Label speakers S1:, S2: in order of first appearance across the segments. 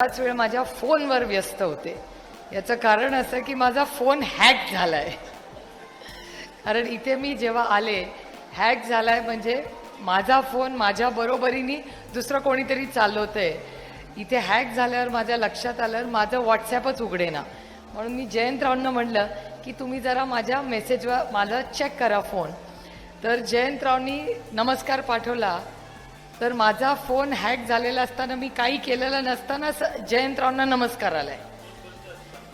S1: बराच वेळ माझ्या फोनवर व्यस्त होते. याचं कारण असं की माझा फोन हॅक झाला आहे कारण इथे मी जेव्हा आले हॅक झालाय म्हणजे माझा फोन माझ्या बरोबरीने दुसरं कोणीतरी चालवतंय. इथे हॅक झाल्यावर माझ्या लक्षात आलं माझं व्हॉट्सॲपच उघडेना. म्हणून मी जयंतरावांना म्हणलं की तुम्ही जरा माझ्या मेसेजवर माझा चेक करा फोन तर जयंतरावनी नमस्कार पाठवला. तर माझा फोन हॅक झालेला असताना मी काही केलेलं नसताना स- जयंतरावांना नमस्कार आलाय.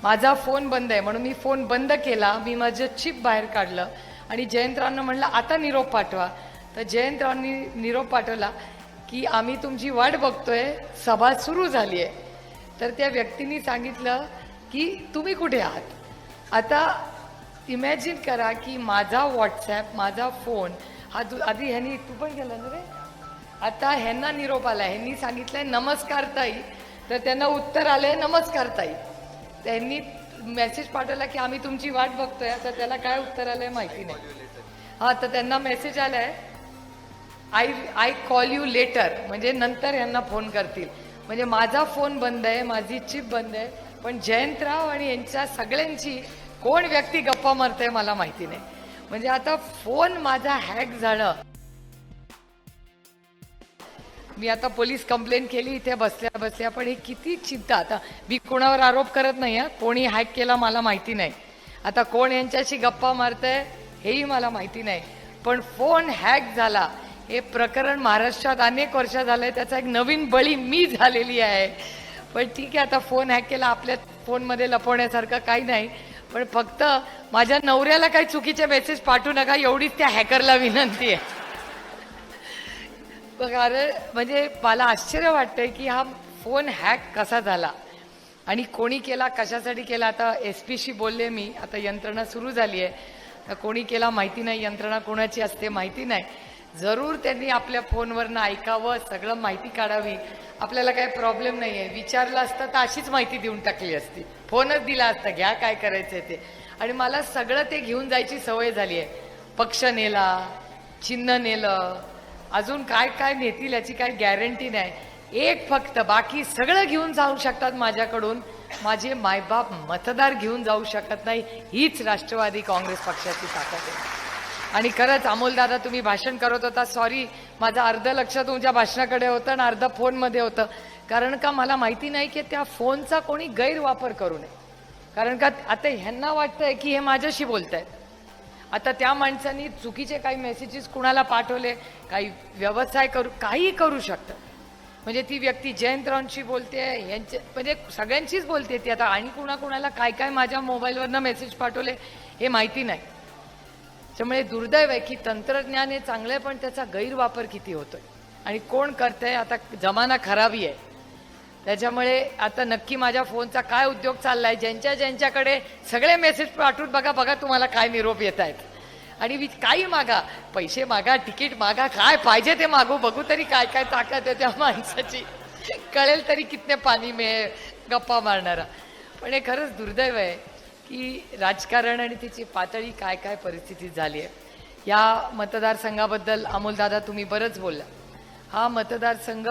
S1: माझा फोन बंद आहे म्हणून मी फोन बंद केला मी माझं चिप बाहेर काढलं आणि जयंतरावांना म्हणलं आता निरोप पाठवा. तर जयंतरावांनी निरोप पाठवला की आम्ही तुमची वाट बघतोय सभा सुरू झाली आहे तर त्या व्यक्तीने सांगितलं की तुम्ही कुठे आहात? आता इमॅजिन करा की माझा व्हॉट्सॲप माझा फोन हा दु आधी ह्यानी तू पण गेला ना रे? आता ह्यांना निरोप आला ह्यांनी सांगितलंय नमस्कार ताई. तर त्यांना उत्तर आलंय नमस्कार ताई. त्यांनी मेसेज पाठवला की आम्ही तुमची वाट बघतोय. आता त्याला काय उत्तर आलंय माहिती नाही. हा तर त्यांना मेसेज आलाय I I call you letter म्हणजे नंतर यांना फोन करतील. म्हणजे माझा फोन बंद आहे माझी चिप बंद आहे पण जयंतराव आणि यांच्या सगळ्यांची कोण व्यक्ती गप्पा मारते मला माहिती नाही. म्हणजे आता फोन माझा हॅक झालं. मी आता पोलीस कंप्लेंट केली इथे बसल्या बसल्या पण हे किती चिंता. आता मी कोणावर आरोप करत नाही आहे कोणी हॅक केला मला माहिती नाही. आता कोण यांच्याशी गप्पा मारतंय हेही मला माहिती नाही. पण फोन हॅक झाला. हे प्रकरण महाराष्ट्रात अनेक वर्ष झालंय त्याचा एक नवीन बळी मी झालेली आहे. पण ठीक आहे आता फोन हॅक केला आपल्या फोनमध्ये लपवण्यासारखं काही नाही. पण फक्त माझ्या नवऱ्याला काही चुकीचे मेसेज पाठवू नका एवढीच त्या हॅकरला विनंती आहे. कारण म्हणजे मला आश्चर्य वाटतंय की हा फोन हॅक कसा झाला? आणि कोणी केला कशासाठी केला? आता एस पीशी बोलले मी आता यंत्रणा सुरू झाली आहे. कोणी केला माहिती नाही यंत्रणा कोणाची असते माहिती नाही. जरूर त्यांनी आपल्या फोनवरनं ऐकावं सगळं माहिती काढावी. आपल्याला काही प्रॉब्लेम नाही आहे विचारलं असतं तर अशीच माहिती देऊन टाकली असती. फोनच दिला असता घ्या काय करायचं ते. आणि मला सगळं ते घेऊन जायची सवय झाली आहे. पक्ष नेला चिन्ह नेलं अजून काय काय नेतील याची काय गॅरंटी नाही. एक फक्त बाकी सगळं घेऊन जाऊ शकतात माझ्याकडून. माझे मायबाप मतदार घेऊन जाऊ शकत नाही हीच राष्ट्रवादी काँग्रेस पक्षाची ताकद आहे. आणि खरंच अमोलदादा तुम्ही भाषण करत होता. सॉरी माझं अर्ध लक्ष तुमच्या भाषणाकडे होतं आणि अर्ध फोनमध्ये होतं. कारण का मला माहिती नाही की त्या फोनचा कोणी गैरवापर करू नये. कारण का आता ह्यांना वाटतंय की हे माझ्याशी बोलत आहेत आता त्या माणसांनी चुकीचे काही मेसेजेस कुणाला पाठवले काही व्यवसाय करू काही करू शकतं. म्हणजे ती व्यक्ती जयंतरावांशी बोलते यांचे म्हणजे सगळ्यांशीच बोलते ती. आता आणि कुणाकुणाला काय काय माझ्या मोबाईलवरनं मेसेज पाठवले हे माहिती नाही. त्यामुळे दुर्दैव आहे की तंत्रज्ञान हे चांगलं आहे पण त्याचा गैरवापर किती होतोय? आणि कोण करतंय? आता जमाना खराबी आहे. त्याच्यामुळे आता नक्की माझ्या फोनचा काय उद्योग चालला आहे ज्यांच्या ज्यांच्याकडे सगळे मेसेज पाठवून बघा बघा तुम्हाला काय निरोप येत आहेत आणि वि- काही मागा पैसे मागा तिकीट मागा काय पाहिजे ते मागू बघू तरी काय काय ताकद आहे त्या माणसाची. कळेल तरी कितने पाणी मे गप्पा मारणारा. पण हे खरंच दुर्दैव आहे की राजकारण आणि तिची पातळी काय काय परिस्थिती झाली आहे. या मतदारसंघाबद्दल अमोलदादा तुम्ही बरंच बोलला. हा मतदारसंघ